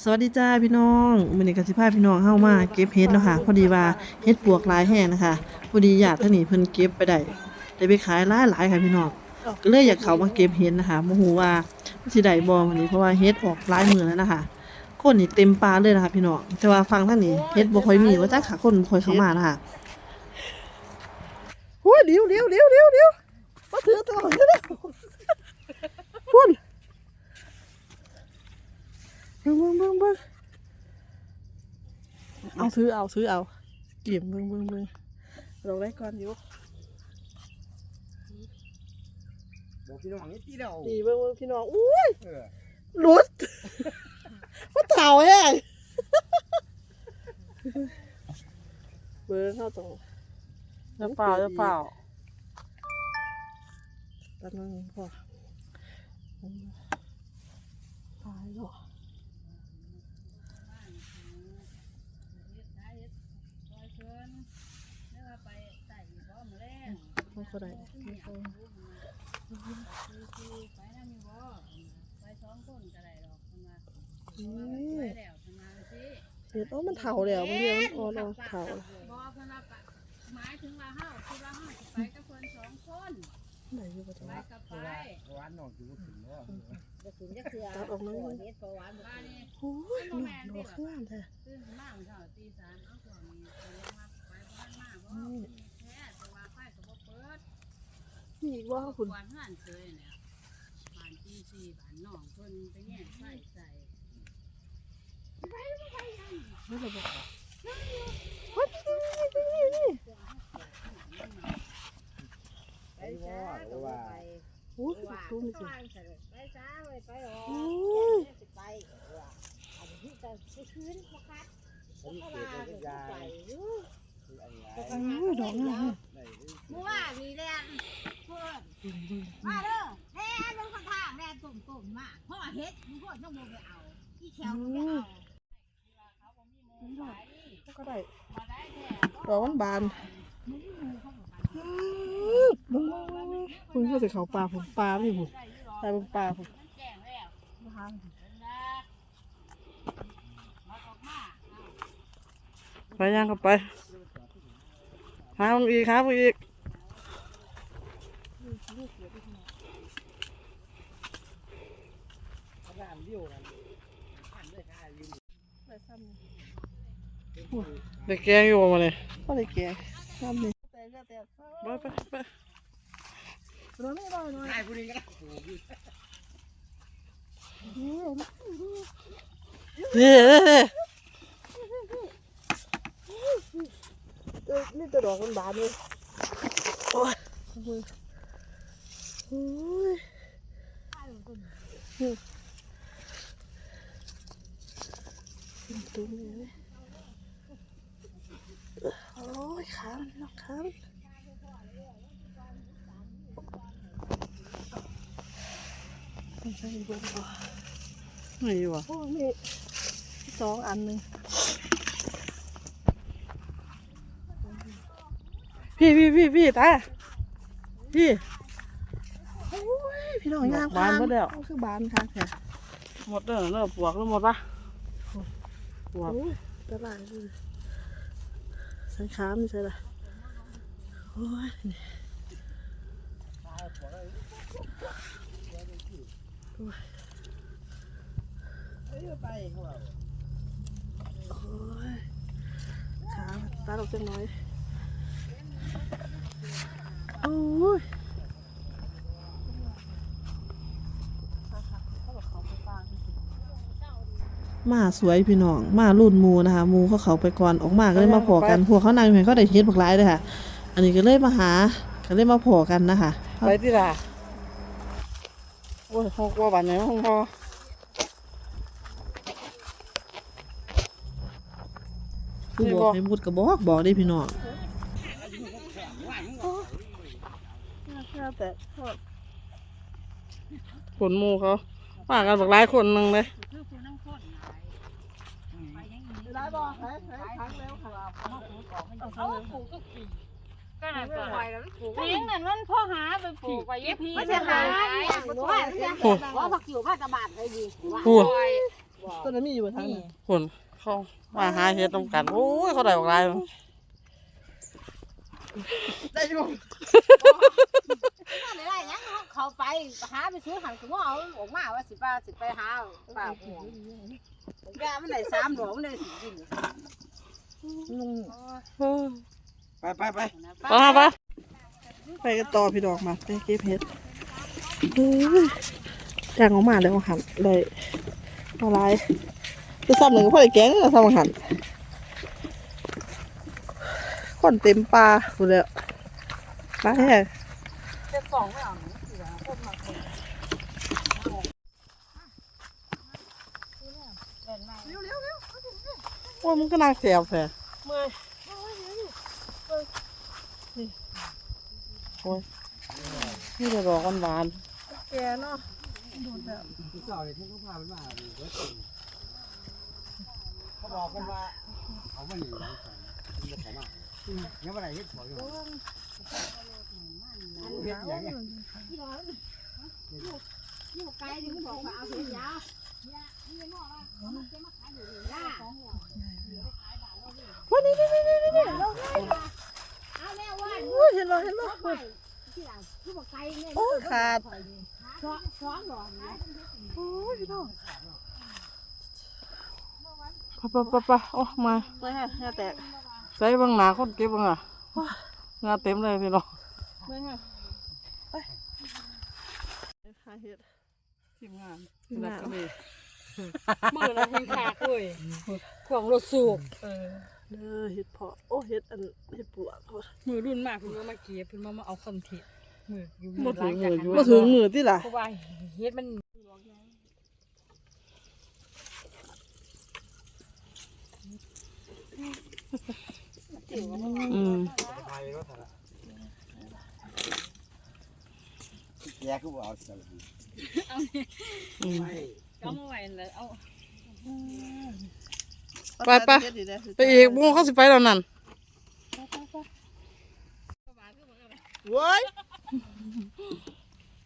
สวัสดีจ้าพี่น้องมื้อนี้ก็สิพาพี่น้องเฮามาเก็บเห็ดเนาะค่ะ พอดีว่าเห็ดปวกหลายแห้งนะคะพอดีญาติท่านนี้เพิ่นเก็บไปได้ได้ไปขายหลายหลายค่ะพี่น้องก็เลยอยากเข้ามาเก็บเห็ดนะคะบ่ฮู้ว่าสิได้บ่มื้อนี้เพราะว่าเห็ดออกหลายมือแล้วนะคะคนนี่เต็มป่าเลยนะคะพี่น้องแต่ว่าฟังท่างนี้เห็ดบ่ค่อยมีว่าจักค่ะคนบ่ค่อยเข้ามานะคะโอ้ยเดี๋ยวเดี๋ยวเดี๋ยวเดี๋ยวเดี๋ยวมาถือตัวเดี๋ยวพุ่น เบิ่งเบิ่งเบิ่งเบิ่งเอาซื้อเอาซื้อเอาเกี่ยมเบิ่งเบิ่งเบิ่งเราได้ก่อนอยู่บอกพี่น้องนี่ตีเดียวดีเบิ่งเบิ่งพี่น้องอุ้ยเออหลุดว่าเต่าแห้งเบิ่งเข้าตรงจะเปล่าจะเปล่าแป๊บนึงพอตายหรอ ไม่ก็ได้ไม่ก็อืมเห็ดโอ้มันเถ่าแล้วมันเรียกมันอ่อนเอาเถ่าหมายถึงว่าเฮาคิดว่าเฮาสิไปกับเพิ่นสองคนไหนอยู่ประตูไปกับไปเพราะว่าน้องจะพูดถึงว่าจะถึงจะเถื่อตัดออกน้อยเฮ็ดประวัติบ้านนี้โอ้ยหนอนดอกข้างล่างแท้ตื่นมาเช้าตีสามเอาตัวนี้ไปลงมาไปบ้านมาบ่แท้แต่ว่าไฟก็บ่เปิด มีอีกว่าคุณกวนเฮือนเฉยเนี่ยบ้านตีสี่บ้านน้องเพิ่นไปแย่งไฟใส่ไม่ระบอกเฮ้ยนี่นี่นี่นี่ไปจ้าก็บ่ไปโอ้ยว่าตุ้มเขาสิว่าจังซั่นไปจ้าเว้ยไปหรอโอ้ยสิไปว่าอันนี้จะไปคืนบ่คัดเขามีเขาเกียรว่าติเดี๋เป็ยวนสิยาไปคืออะไรโอ้ย ดอกงามไหนมื่อวามีแลนเพื่อนมาเด้อแฮ่ลงข้างทางแลนตุ่มตุ่มมาพ่อเฮ็ดมึงพ่อต้องโมไปเอาที่แขวมึงไปเอาก็ได้มาได้แท้ดอกมันบานบึ้งบึ้งบึ้งก็จะเขาปลาผมปลาไม่ผมปลาผมมันแจ้งแล้วนะคะเป็นนะมาออกมไปย่างเข้าไป หามันอีกหามันอีกงานเดียวกันขันด้วยค่ะยืนได้ซ้ำนี่เด็กแกงอยู่มาเลยก็ได้แก่ซ้ำนี่แต่ก็แต่ไปไปไปร้อนไม่ร้อนหน่อยนายผู้นี้ก็โอ้โหเฮ้ย เอ้ยนี่จะดอกมันบานเลยโอ้ยโอ้ยโอ้ยตุ้มเลยโอ้ยขามนอกขามันมันใส่บนบ่ไม่อยู่อะโอ้มีสองอันหนึ่ง พี่พี่พี่พี่ตาพี่โอ้ยพี่น้องยางบานหมดแล้วก็คือบานค่ะแค่หมดเด้อเด้อปวกแล้วหมดปะปวกโอ้ยตลาดเลยใส่ขาไม่ใช่ละโอ้ยนี่โอ้ยขาตาดออกจังน้อยโอ้ย มาสวยพี่น้อง มารุ่นหมูนะคะหมูเขาเขาไปก่อนออกมาก็เลยมาพอกันพวกเขานางเห็นเขาได้เฮ็ดบักหลายเลยค่ะ อันนี้ก็เลยมาหาก็เลยมาพอกันนะคะไปที่ละโอ้ยหกว่าบาทไหนห้องพอคือบอกให้มุดกระบอกบอกได้พี่น้องแต่ขนหมูเขาว่ากันบักหลายคนหนึงเลย คือผู้น้ำข้นหลายไปายบอกให้ให้พักแล้วค่ะเอาปลูกก็ปลูกก็น่ะก็เลี้ยงนั่นมันพ่อหาไปปลูกไปเยี่พีไม่ใช่หาอย่างว่าว่าผักอยู่ผ้าตะบาดเลยดีว่าพูดต้นนั้นมีอยู่บ่ทางนี่นั้นเขามาหาเฮ็ดนำกันโอ้ยเขาได้ออกหลายได้ยู่ถ้าได้ยังเขาไปหาไปซื้อหันก็บ่เอาออกมาว่าสิป้าสิไปหาป้าห่ว งแกมันได้สามดอกมันได้สิกินไปไปไปไปหาไปไปกันต่อพี่ดอกมาไปเก็บเห็ดเฮ้ยจ้างออกมาแล้วหันได้อะไรคือซ้ำหนึ่งก็พอได้แกงแล้วซ้ำหันคนเต็มปลาหมดแล้วปลาแห้งเจ็ดสองไม่ เอาโอ้ยมันก็น่าแสบแท้เมื่อยนี่จะดอกหวานแกเนาะที่เจ้าเนี่ยที่เขาพาไปมาดูเว้ยเขาบอกกันว่าเขาไม่หนีเราใส่เขามายังไม่ได้เฮ็ดบอกอยู่เฮ็ดอย่างเงี้ยอยู่ไกลถึงบอกว่าเอาเสียยาวเนี่ยนี่บอก วันนี้นนี้นี่นี่นี่นี่เลยค่ะเอาแม่ว่าโอ้ยเห็นบ่เห็นบ่ไปที่หลังที่บอกไกลเนี่ยโอ้ขาดช้อนช้อนหรอโอ้ยพี่น้องปะปะปะปะโอ้มาไม่ฮะแค่แตกใส่บางหนาคนเก็บบางอะงาเต็มเลยพี่น้องไม่ฮะไปหาเห็ด ทีมงานทีมงานก็มีมือละทิ้งขาคุยของรถสูบเออเด้อเห็ดเพาะโอ้เห็ดอันเห็ดปวกโอ้ยมือรุ่นมากเพิ่นว่ามาเก็บเพิ่นมามาเอาคอนเทนต์มืออยู่บ่ถึงมืออยู่มาถึงมือที่ล่ะเพราะว่าเฮ็ดมันอืมพายรถอะไรแยกก็ บอกเอาสิอืมไม่เอามาไว้แล้วเอาไปไป ไปอีกบุ้งเขาสิไปแล้วนั่นว้ย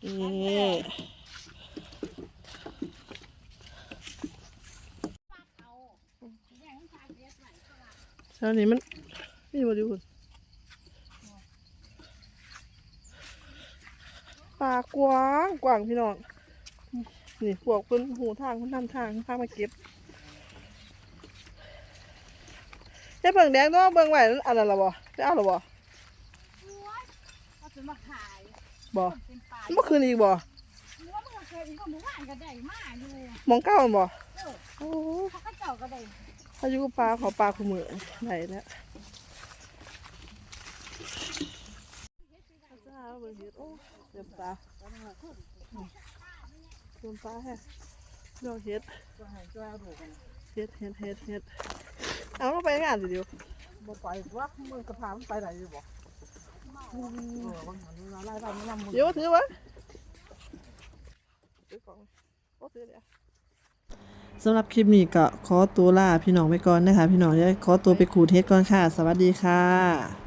นี่แล้วนี้มันนี่มาดูคุณ ปลากว้างกว้างพี่น้องนี่พวกเพิ่นหูทางเพิ่นนำทางพามาเก็บเฮ็ดเบิ่งแดงเนาะเบิ่งไว้นั่นอันนั้นล่ะบ่ได้เอาล่ะบ่เขาจะมาขายบ่เป็นปลาเมื่อคืนอีกบ่ว่ามึงเคยอีกก็หมู่บ้านก็ได้มาอยู่หมองเก้ามันบ่โอ้เขาก็เจ้าก็ได้อายุปลาขอปลาคู่มือไหนแล้วจ้าเบิ่งเฮ็ด โอ้เต็มตาเต็มตาแฮะดอกเฮ็ดเฮ็ดเฮ็ดเฮ็ดเฮ็ดเอาเราไปงานสิเดียวบ่ไปว่ามึงกระถามไปไหนอยู่บ่เดี๋ยวถือวะถือกล่องโอ้ถือเดี๋ยวสำหรับคลิปนี้ก็ขอตัวลาพี่น้องไปก่อนนะคะ พี่น้องเดี๋ยวขอตัวไปขูดเฮ็ดก่อนค่ะ สวัสดีค่ะ